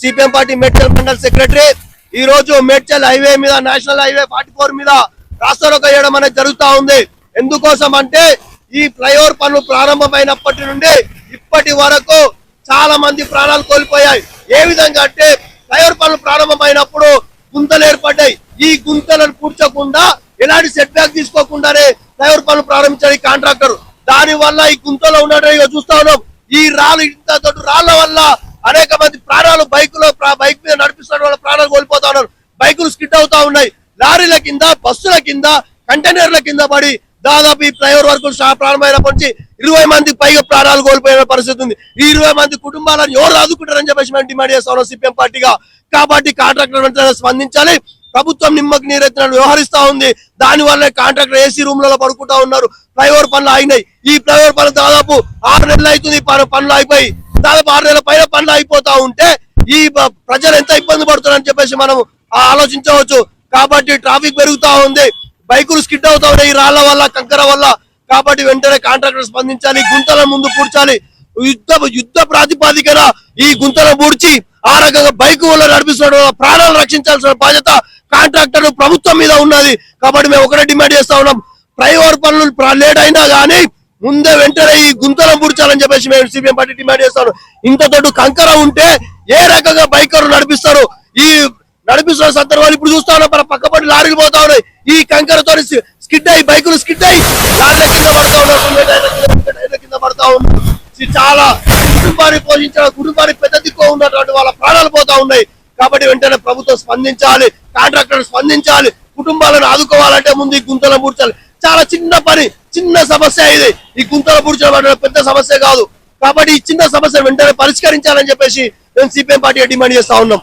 CPM party Medchal mandal secretary. ఈ రోజు Medchal highway మీద నేషనల్ హైవే ఫార్టీ ఫోర్ మీద రాస్తారోక చేయడం అనేది జరుగుతా ఉంది. ఎందుకోసం అంటే ఈ ఫ్లైఓవర్ పనులు ప్రారంభమైనప్పటి నుండి ఇప్పటి వరకు చాలా మంది ప్రాణాలు కోల్పోయాయి. ఏ విధంగా అంటే ఫ్లైఓవర్ పనులు ప్రారంభమైనప్పుడు గుంతలు ఏర్పడ్డాయి. ఈ గుంతలను పూడ్చకుండా ఎలాంటి సెట్ బ్యాక్ తీసుకోకుండానే ఫ్లైఓవర్ పనులు ప్రారంభించారు కాంట్రాక్టర్. దాని వల్ల ఈ గుంతలో ఉన్నట్టు చూస్తా ఉన్నాం. ఈ రాళ్ళు ఇంత తోటి రాళ్ళ వల్ల అనేక మంది ప్రాణాలు బైకులో బైక్ మీద నడిపిస్తున్న వాళ్ళ ప్రాణాలు కోల్పోతా ఉన్నారు. బైకులు స్కిడ్ అవుతా ఉన్నాయి. లారీల కింద బస్సుల కింద కంటైనర్ల కింద పడి దాదాపు ఈ ఫ్లైఓవర్ వరకు ప్రారంభమైనప్పటి నుంచి ఇరవై మంది పైగా ప్రాణాలు కోల్పోయిన పరిస్థితి ఉంది. ఈ ఇరవై మంది కుటుంబాలను ఎవరు ఆదుకుంటారని చెప్పేసి మేము డిమాండ్ చేస్తాం సిపిఎం పార్టీగా. కాబట్టి కాంట్రాక్టర్ వెంటనే స్పందించాలి. ప్రభుత్వం నిమ్మకి నీరెత్తిన వ్యవహరిస్తా ఉంది. దాని వల్ల కాంట్రాక్టర్ ఏసీ రూమ్లలో పడుకుంటా ఉన్నారు. ఫ్లైఓవర్ పనులు ఆగినాయి. ఈ ఫ్లైఓవర్ పనులు దాదాపు ఆరు నెలలు అవుతుంది. పనులు అయిపోయి దాదాపు ఆరు నెలల పైన పనులు అయిపోతా ఉంటే ఈ ప్రజలు ఎంత ఇబ్బంది పడుతున్నారని చెప్పేసి మనం ఆలోచించవచ్చు. కాబట్టి ట్రాఫిక్ పెరుగుతా ఉంది. బైకులు స్కిడ్ అవుతా ఉన్నాయి. ఈ రాళ్ళ వల్ల కంకర వల్ల. కాబట్టి వెంటనే కాంట్రాక్టర్ స్పందించాలి. గుంతల ముందు పూడ్చాలి. యుద్ధ యుద్ధ ప్రాతిపాదికన ఈ గుంతలను పూడ్చి ఆ రకంగా బైకు వల్ల నడిపిస్తున్న ప్రాణాలు రక్షించాల్సిన బాధ్యత కాంట్రాక్టర్ ప్రభుత్వం మీద ఉన్నది. కాబట్టి మేము ఒకటే డిమాండ్ చేస్తా ఉన్నాం. ఫ్లైఓవర్ పనులు లేట్ అయినా కానీ ముందే వెంటనే ఈ గుంతలను పూడ్చాలని చెప్పేసి మేము సిపిఎం పార్టీ డిమాండ్ చేస్తాను ఇంత దొడ్డు కంకర ఉంటే ఏ రకంగా బైకర్లు నడిపిస్తారు? ఈ నడిపిస్తున్న సందర్భాలు ఇప్పుడు చూస్తా ఉన్నాం. మన పక్కపడి లారీలు పోతా ఉన్నాయి. ఈ కంకరతో స్కిడ్ అయ్యి బైకులు స్కిడ్ అయ్యి లారీల కింద పడతా ఉన్నారు. కింద, కింద పడతా ఉన్నారు. చాలా కుటుంబాన్ని పోషించిన కుటుంబానికి పెద్ద దిక్కు ఉన్నటువంటి వాళ్ళ ప్రాణాలు పోతా ఉన్నాయి. కాబట్టి వెంటనే ప్రభుత్వం స్పందించాలి కాంట్రాక్టర్ స్పందించాలి కుటుంబాలను ఆదుకోవాలంటే ముందు ఈ గుంతలను పూడ్చాలి చాలా చిన్న పని చిన్న సమస్య ఇది. ఈ గుంతల పూడ్చడం పెద్ద సమస్య కాదు. కాబట్టి ఈ చిన్న సమస్య వెంటనే పరిష్కరించాలని చెప్పేసి మేము సిపిఎం పార్టీ డిమాండ్ చేస్తా ఉన్నాం.